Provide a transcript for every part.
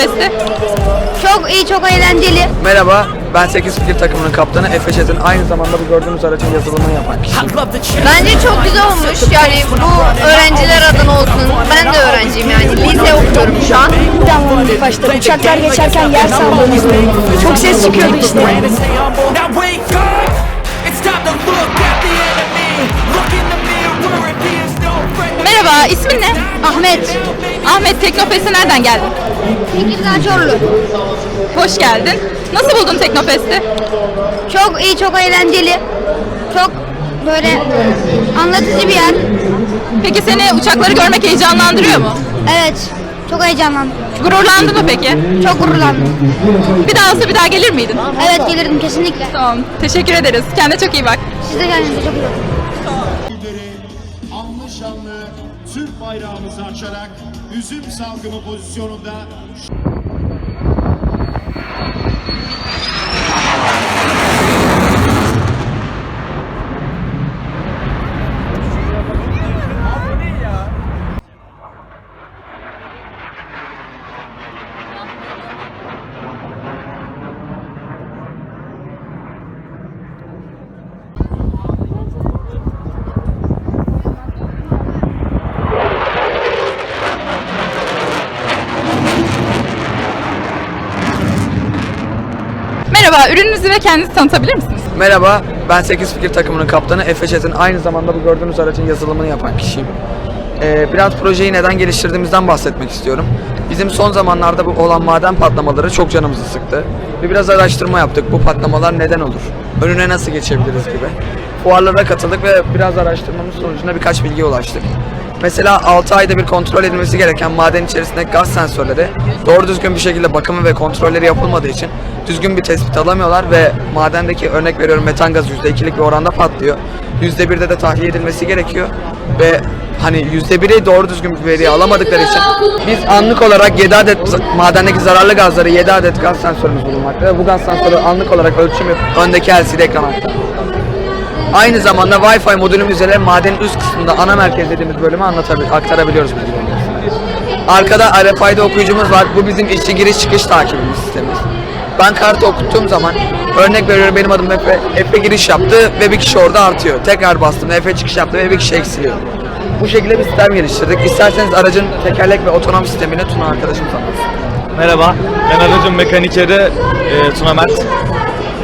Teknofest'i? Çok iyi, çok eğlenceli. Merhaba, ben 8 Fikir takımının kaptanı Efe Çetin. Aynı zamanda bu gördüğünüz aracın yazılımını yapan kişiyim. Bence çok güzel olmuş. Yani bu öğrenciler adına olsun. Ben de öğrenciyim yani. Lise okuyorum şu an. Planlandık başta. Uçaklar geçerken yer sandığımız Çok ses çıkıyordu işte. Merhaba, ismin ne? Ahmet. Ahmet, Teknofest'e nereden geldin? Tekirdağ Çorlu. Hoş geldin. Nasıl buldun Teknofest'i? Çok iyi, çok eğlenceli. Çok böyle anlatıcı bir yer. Peki seni uçakları görmek heyecanlandırıyor mu? Evet. Çok heyecanlandım. Gururlandın mı peki? Çok gururlandım. Bir daha olsa bir daha gelir miydin? Evet gelirdim kesinlikle. Tamam, teşekkür ederiz. Kendine çok iyi bak. Siz de kendinize çok iyi bakın. Bayrağımızı açarak üzüm salgımı pozisyonunda Merhaba, ürününüzü ve kendinizi tanıtabilir misiniz? Merhaba, ben 8 Fikir takımının kaptanı Efe Çetin. Aynı zamanda bu gördüğünüz aracın yazılımını yapan kişiyim. Ee, biraz projeyi neden geliştirdiğimizden bahsetmek istiyorum. Bizim son zamanlarda bu olan maden patlamaları çok canımızı sıktı. Ve biraz araştırma yaptık. Bu patlamalar neden olur? Önüne nasıl geçebiliriz gibi. Fuarlara katıldık ve biraz araştırmamız sonucunda birkaç bilgiye ulaştık. Mesela 6 ayda bir kontrol edilmesi gereken maden içerisindeki gaz sensörleri doğru düzgün bir şekilde bakımı ve kontrolleri yapılmadığı için düzgün bir tespit alamıyorlar ve madendeki örnek veriyorum metan gazı %2'lik bir oranda patlıyor. %1'de de tahliye edilmesi gerekiyor ve hani %1'i doğru düzgün bir veriyi alamadıkları için biz anlık olarak 7 adet madendeki zararlı gazları 7 adet gaz sensörümüz bulunmakta ve bu gaz sensörü anlık olarak ölçüm yapıp öndeki LCD ekran aktarıyor. Aynı zamanda Wi-Fi modülümüz üzerine madenin üst kısmında ana merkez dediğimiz bölümü anlatabil aktarabiliyoruz bilgilerini. Arkada RFID okuyucumuz var. Bu bizim işçi giriş çıkış takibimiz sistemimiz. Ben kartı okuttuğum zaman örnek veriyorum benim adım Efe. Efe giriş yaptı ve bir kişi orada artıyor. Tekrar bastım Efe çıkış yaptı ve bir kişi eksiliyor. Bu şekilde bir sistem geliştirdik. İsterseniz aracın tekerlek ve otonom sistemini Tuna arkadaşımız anlatsın. Merhaba, ben aracın mekanikeri e, Tuna Mert.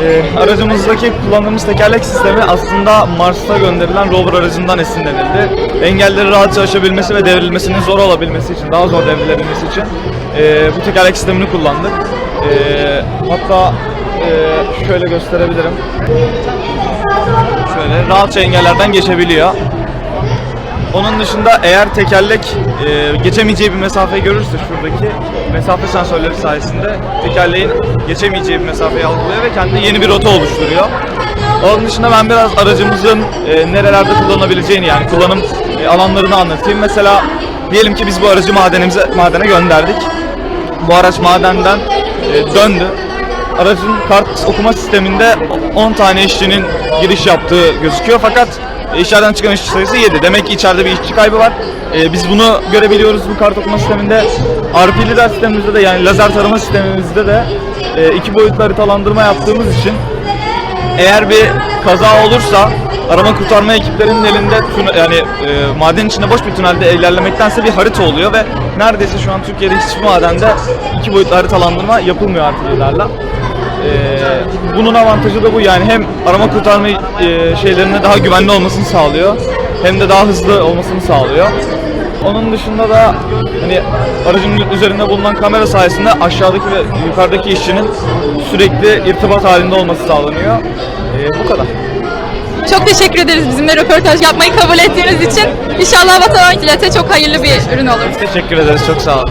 E, aracımızdaki kullandığımız tekerlek sistemi aslında Mars'a gönderilen rover aracından esinlenildi. Engelleri rahatça aşabilmesi ve devrilmesinin zor olabilmesi için, daha zor devrilebilmesi için e, bu tekerlek sistemini kullandık. E, hatta e, şöyle gösterebilirim. Şöyle rahatça engellerden geçebiliyor. Onun dışında eğer tekerlek e, geçemeyeceği bir mesafeyi görürse şuradaki mesafe sensörleri sayesinde tekerleğin geçemeyeceği bir mesafeyi algılıyor ve kendi yeni bir rota oluşturuyor. Onun dışında ben biraz aracımızın e, nerelerde kullanabileceğini yani kullanım e, alanlarını anlatayım. Mesela diyelim ki biz bu aracı madenimize madene gönderdik. Bu araç madenden e, döndü. Aracın kart okuma sisteminde 10 tane işçinin giriş yaptığı gözüküyor fakat e, içeriden çıkan işçi sayısı 7. Demek ki içeride bir işçi kaybı var. E, biz bunu görebiliyoruz bu kart okuma sisteminde. RP lider sistemimizde de yani lazer tarama sistemimizde de e, iki boyutlu haritalandırma yaptığımız için eğer bir kaza olursa arama kurtarma ekiplerinin elinde yani e, maden içinde boş bir tünelde ilerlemektense bir harita oluyor ve neredeyse şu an Türkiye'de hiçbir madende iki boyutlu haritalandırma yapılmıyor artillerilerle. E, bunun avantajı da bu yani hem arama kurtarma e, şeylerine daha güvenli olmasını sağlıyor hem de daha hızlı olmasını sağlıyor. Onun dışında da hani aracın üzerinde bulunan kamera sayesinde aşağıdaki ve yukarıdaki işçinin sürekli irtibat halinde olması sağlanıyor. Ee, bu kadar. Çok teşekkür ederiz bizimle röportaj yapmayı kabul ettiğiniz için. İnşallah vatan millete çok hayırlı bir ürün olur. Teşekkür ederiz. Çok sağ olun.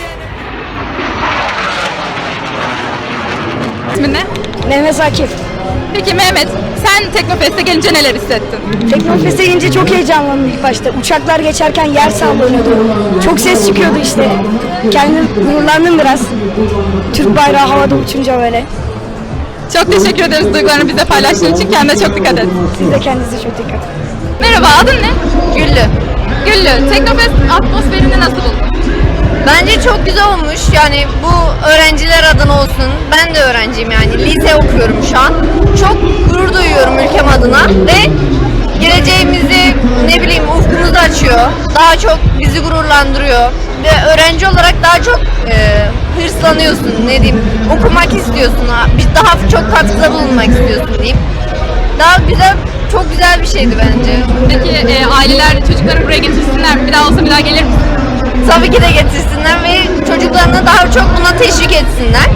İsmin ne? Mehmet Akif. Peki Mehmet, sen Teknofest'e gelince neler hissettin? Teknofest'e gelince çok heyecanlandım ilk başta. Uçaklar geçerken yer sallanıyordu. Çok ses çıkıyordu işte. Kendim gururlandım biraz. Türk bayrağı havada uçunca böyle. Çok teşekkür ederiz duygularını bize paylaştığın için. Kendine çok dikkat et. Siz de kendinize çok dikkat edin. Merhaba, adın ne? Güllü. Güllü. Teknofest atmosferini nasıl buldun? Bence çok güzel olmuş. Yani bu öğrenciler adına olsun. Ben de öğrenciyim yani. Lise okuyorum şu an. Çok gurur duyuyorum ülkem adına ve geleceğimizi ne bileyim ufkumuzu açıyor. Daha çok bizi gururlandırıyor. Ve öğrenci olarak daha çok e, hırslanıyorsun ne diyeyim. Okumak istiyorsun. Bir daha çok katkıda bulunmak istiyorsun diyeyim. Daha güzel, çok güzel bir şeydi bence. Peki e, aileler çocukları buraya getirsinler. Bir daha olsa bir daha gelir misin? tabii ki de getirsinler ve çocuklarını daha çok buna teşvik etsinler.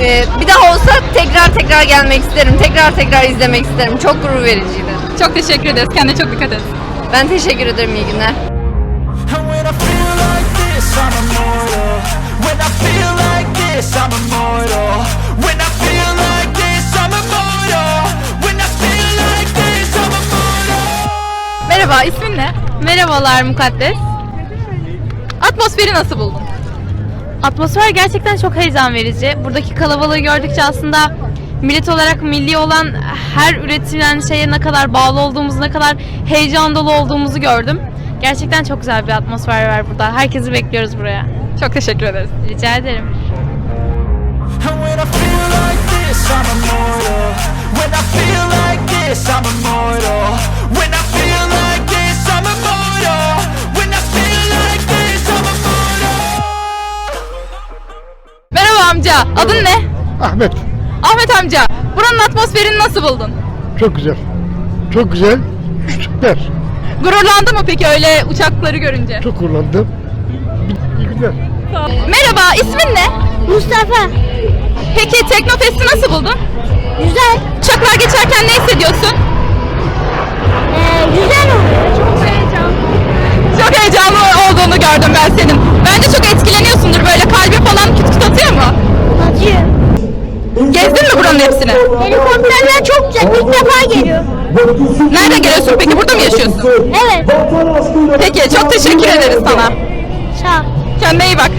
Ee, bir daha olsa tekrar tekrar gelmek isterim, tekrar tekrar izlemek isterim. Çok gurur vericiydi. Çok teşekkür ederiz. Kendine çok dikkat et. Ben teşekkür ederim, iyi günler. Merhaba, ismin ne? Merhabalar Mukaddes. Atmosferi nasıl buldun? Atmosfer gerçekten çok heyecan verici. Buradaki kalabalığı gördükçe aslında millet olarak milli olan her üretilen şeye ne kadar bağlı olduğumuzu, ne kadar heyecan dolu olduğumuzu gördüm. Gerçekten çok güzel bir atmosfer var burada. Herkesi bekliyoruz buraya. Çok teşekkür ederiz. Rica ederim. When I feel like amca, adın ne? Ahmet Ahmet amca, buranın atmosferini nasıl buldun? çok güzel. Çok güzel. Süper. Gururlandı mı peki öyle uçakları görünce? Çok kullandım. İyi günler. Merhaba, ismin ne? Mustafa, Peki Teknofest'i nasıl buldun? güzel. Uçaklar geçerken ne hissediyorsun? güzel oluyor. Heyecanlı. Olduğunu gördüm ben senin. Bence çok etkileniyorsundur böyle kalbi falan küt küt atıyor mu? Acıyor. Gezdin mi buranın hepsini? Helikopterler çok güzel. İlk defa geliyor. Nerede geliyorsun peki? Burada mı yaşıyorsun? Evet. Peki çok teşekkür ederiz sana. Sağ ol. Kendine iyi bak.